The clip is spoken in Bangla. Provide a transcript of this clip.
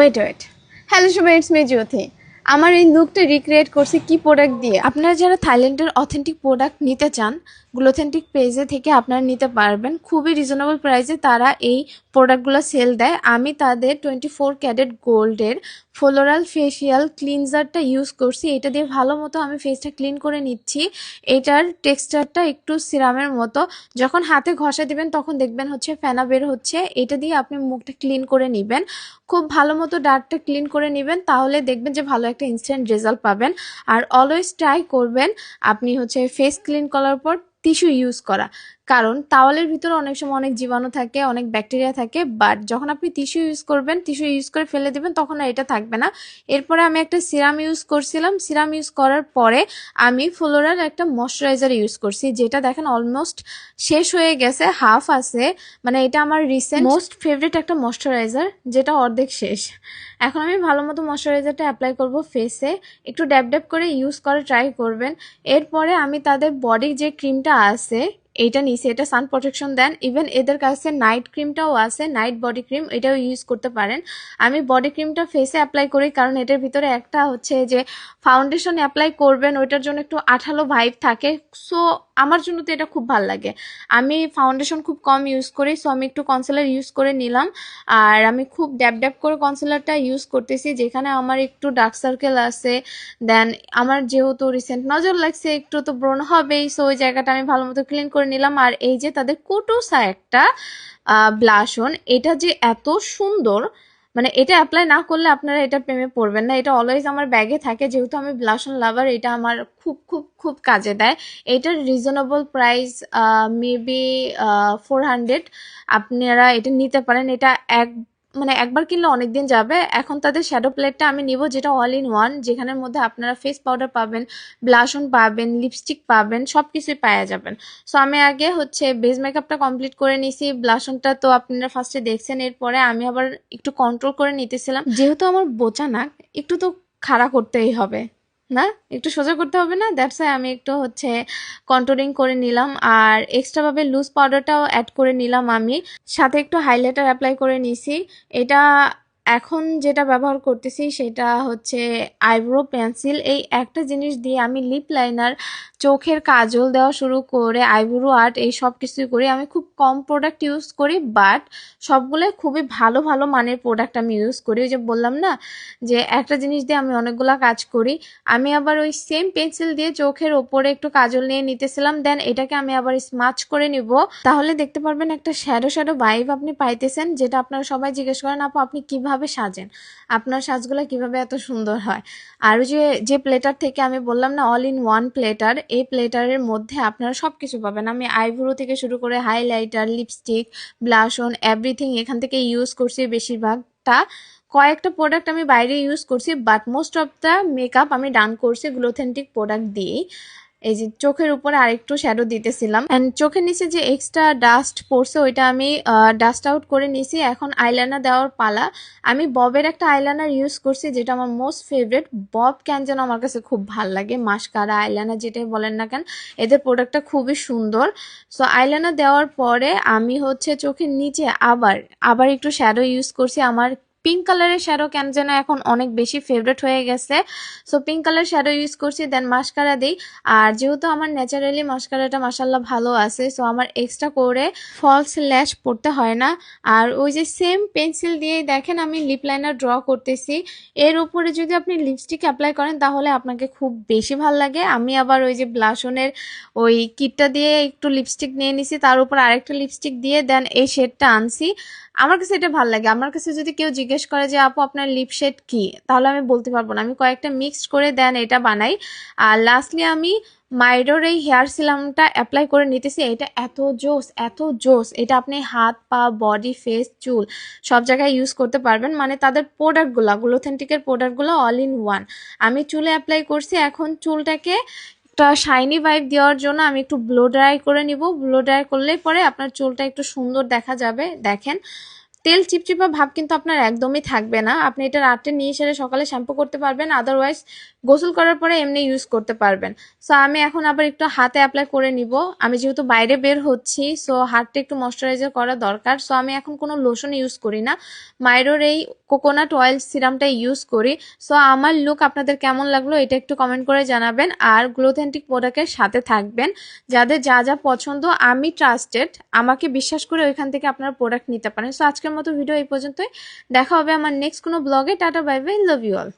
ওয়েট ওয়েট হ্যালো সবাই ইটস মে জ্যোতি আমার এই লুকটা রিক্রিয়েট করছি কি প্রোডাক্ট দিয়ে? আপনারা যারা থাইল্যান্ডের অথেন্টিক প্রোডাক্ট নিতে চান গ্লোথেন্টিক পেজে থেকে আপনারা নিতে পারবেন। খুবই রিজনেবল প্রাইসে তারা এই প্রোডাক্টগুলো সেল দেয়। আমি তাদের টোয়েন্টি ফোর ক্যারেট গোল্ডের ফ্লোরাল ফেসিয়াল ক্লিনজারটা ইউজ করছি। এটা দিয়ে ভালো মতো আমি ফেসটা ক্লিন করে নিচ্ছি। এটার টেক্সচারটা একটু সিরামের মতো। যখন হাতে ঘষা দিবেন, তখন দেখবেন হচ্ছে ফেনা বের হচ্ছে। এটা দিয়ে আপনি মুখটা ক্লিন করে নেবেন। খুব ভালো মতো ডার্টটা ক্লিন করে নেবেন, তাহলে দেখবেন যে ভালো একটা ইনস্ট্যান্ট রেজাল্ট পাবেন। আর অলওয়েজ ট্রাই করবেন, আপনি হচ্ছে ফেস ক্লিন করার পর টিস্যু ইউজ করা। কারণ তাওয়ালের ভিতরে অনেক সময় অনেক জীবাণু থাকে, অনেক ব্যাকটেরিয়া থাকে বাট যখন আপনি টিস্যু ইউজ করবেন, টিস্যু ইউজ করে ফেলে দেবেন, তখন আর এটা থাকবে না। এরপরে আমি একটা সিরাম ইউজ করছিলাম। সিরাম ইউজ করার পরে আমি ফ্লোরার একটা ময়শ্চারাইজার ইউজ করছি, যেটা দেখেন অলমোস্ট শেষ হয়ে গেছে, হাফ আছে। মানে এটা আমার রিসেন্ট মোস্ট ফেভারিট একটা ময়শ্চারাইজার, যেটা অর্ধেক শেষ। এখন আমি ভালো মতো ময়শ্চারাইজারটা অ্যাপ্লাই করব ফেসে। একটু ড্যাব ড্যাব করে ইউজ করে ট্রাই করবেন। এরপরে আমি তাদের বডির যে ক্রিমটা আছে এইটা নিচে এটা সান প্রোটেকশন দেন। ইভেন এদের কাছে নাইট ক্রিমটাও আছে নাইট বডি ক্রিম এটাও ইউজ করতে পারেন। আমি বডি ক্রিমটা ফেসে অ্যাপ্লাই করি, কারণ এটার ভিতরে একটা হচ্ছে যে ফাউন্ডেশন অ্যাপ্লাই করবেন, ওইটার জন্য একটু আঠালো ভাইব থাকে। সো আমার জন্য তো এটা খুব ভালো লাগে। আমি ফাউন্ডেশন খুব কম ইউজ করি সো আমি একটু কনসিলার ইউজ করে নিলাম। আর আমি খুব ড্যাব ড্যাব করে কনসিলারটা ইউজ করতেছি, যেখানে আমার একটু ডার্ক সার্কেল আছে। দেন আমার যেহেতু রিসেন্ট নজর লাগছে, একটু তো ব্রণ হবেই সো ওই জায়গাটা আমি ভালো মতো ক্লিন করে নিলাম। আর এই যে তাদের কোটোসা একটা ব্লাশন এটা যে এত সুন্দর মানে এটা অ্যাপ্লাই না করলে আপনারা এটা প্রেমে পড়বেন না। এটা অলওয়েজ আমার ব্যাগে থাকে, যেহেতু আমি ব্লাশন লাভার এটা আমার খুব খুব খুব কাজে দেয়। এটার reasonable price maybe four hundred আপনারা এটা নিতে পারেন। এটা এক মানে একবার কিনলে অনেক দিন যাবে। এখন তাদের শ্যাডো প্লেটটা আমি নিব যেটা অল ইন ওয়ান যেখানের মধ্যে আপনারা ফেস পাউডার পাবেন ব্লাশন পাবেন লিপস্টিক পাবেন সব কিছুই পাওয়া যাবেন। সো আমি আগে হচ্ছে বেস মেকআপটা কমপ্লিট করে নিছি ব্লাশনটা তো আপনারা ফার্স্টে দেখছেন, এরপরে আমি আবার একটু কন্ট্রোল করে নিতেছিলাম। যেহেতু আমার বোচা নাক, একটু তো খাড়া করতেই হবে। না? একটু সোজা করতে হবে না? দ্যাটস ওয়াই আমি একটু হচ্ছে কন্ট্রোলিং করে নিলাম। আর এক্সট্রাভাবে লুজ পাউডারটাও অ্যাড করে নিলাম আমি। সাথে একটু হাইলাইটার অ্যাপ্লাই করে নিছি। এটা এখন যেটা ব্যবহার করতেছি সেটা হচ্ছে আইব্রো পেন্সিল এই একটা জিনিস দিয়ে আমি লিপ লাইনার চোখের কাজল দেওয়া শুরু করে আইব্রো আর্ট এই সব কিছুই করি আমি খুব কম প্রোডাক্ট ইউজ করি বাট সবগুলো খুবই ভালো ভালো মানের প্রোডাক্ট আমি ইউজ করি। ওই যে বললাম না, যে একটা জিনিস দিয়ে আমি অনেকগুলো কাজ করি, আমি আবার ওই সেম পেন্সিল দিয়ে চোখের ওপরে একটু কাজল নিয়ে নিতেছিলাম দেন এটাকে আমি আবার স্মাচ করে নিব। তাহলে দেখতে পারবেন একটা শ্যাডো শ্যাডো ভাইব আপনি পাইতেছেন, যেটা আপনারা সবাই জিজ্ঞেস করেন, আপু, আপনি কীভাবে সাজেন? আপনার সাজগুলো কীভাবে এত সুন্দর হয়? আর যে যে প্লেটার থেকে আমি বললাম না অল ইন ওয়ান প্লেটার এই প্লেটারের মধ্যে আপনারা সব কিছু পাবেন। আমি আইব্রো থেকে শুরু করে হাইলাইটার লিপস্টিক ব্লাশন এভরিথিং এখান থেকে ইউজ করছি বেশিরভাগটা। কয়েকটা প্রোডাক্ট আমি বাইরে ইউজ করছি but most of the makeup আমি ডান করছি গ্লোথেন্টিক প্রোডাক্ট দিয়েই। এই যে চোখের উপরে আরেকটু শ্যাডো দিতেছিলাম। অ্যান্ড চোখের নিচে যে এক্সট্রা ডাস্ট পড়ছে, ওইটা আমি ডাস্ট আউট করে নিছি এখন আইলাইনার দেওয়ার পালা। আমি ববের একটা আইলাইনার ইউজ করছি, যেটা আমার মোস্ট ফেভারিট বব ক্যান যেন আমার কাছে খুব ভালো লাগে। মাস্কারা আইলাইনার যেটাই বলেন না কেন, এদের প্রোডাক্টটা খুবই সুন্দর। সো আইলাইনার দেওয়ার পরে আমি হচ্ছে চোখের নিচে আবার আবার একটু শ্যাডো ইউজ করছি। আমার পিঙ্ক কালারের শ্যাডো কেন যেন এখন অনেক বেশি ফেভারিট হয়ে গেছে। So pink colour shadow use করছি দেন মাস্কারা দিই। আর যেহেতু আমার ন্যাচারালি মাস্কারাটা মাসাল্লাহ ভালো আছে সো আমার এক্সট্রা করে ফলস ল্যাশ পড়তে হয় না। আর ওই যে সেম পেন্সিল দিয়ে দেখেন আমি লিপ লাইনার ড্র করতেছি। এর উপরে যদি আপনি লিপস্টিক অ্যাপ্লাই করেন, তাহলে আপনাকে খুব বেশি ভালো লাগে। আমি আবার ওই যে ব্লাশনের ওই কিটটা দিয়ে একটু লিপস্টিক নিয়ে নিছি, তার উপর আরেকটা লিপস্টিক দিয়ে দেন এই শেডটা আনছি। আমার কাছে এটা ভালো লাগে। আমার কাছে যদি কেউ জিজ্ঞেস করে যে, আপু, আপনার লিপ শেড কি? তাহলে আমি বলতে পারব না। আমি কয়েকটা মিক্সড করে দেন, এটা বানাই। আর লাস্টলি আমি মাইডোর এই হেয়ার সিলামটা অ্যাপ্লাই করে নিতেছি। এটা এত জোস এত জোস। এটা আপনি হাত, পা বডি ফেস চুল সব জায়গায় ইউজ করতে পারবেন। মানে তাদের প্রোডাক্টগুলো গ্লোথেন্টিকের প্রোডাক্টগুলো অল ইন ওয়ান আমি চুলে অ্যাপ্লাই করছি। এখন চুলটাকে একটা শাইনি ভাইব দেওয়ার জন্য আমি একটু ব্লো ড্রাই করে নিব। ব্লো ড্রাই করলে পরে আপনার চুলটা একটু সুন্দর দেখা যাবে। দেখেন তেল চিপচিপা ভাব কিন্তু আপনার একদমই থাকবে না। আপনি এটা রাতে নিয়ে সেরে সকালে শ্যাম্পু করতে পারবেন আদারওয়াইজ গোসল করার পরে এমনি ইউজ করতে পারবেন। সো আমি এখন আবার একটু হাতে অ্যাপ্লাই করে নিব। আমি যেহেতু বাইরে বের হচ্ছি সো হাতটা একটু ময়শ্চারাইজার করা দরকার। সো আমি এখন কোনো লোশন ইউজ করি না। মাইরোর এই কোকোনাট অয়েল সিরামটা ইউজ করি। সো আমার লুক আপনাদের কেমন লাগল এটা একটু কমেন্ট করে জানাবেন। আর গ্লোথেন্টিক প্রোডাক্টের সাথে থাকবেন। যাদের যা যা পছন্দ, আমি ট্রাস্টেড আমাকে বিশ্বাস করে ওইখান থেকে আপনারা প্রোডাক্ট নিতে পারেন। সো আজকের মতো ভিডিও এই পর্যন্তই। দেখা হবে আমার নেক্সট কোনো ব্লগে tata bye bye love you all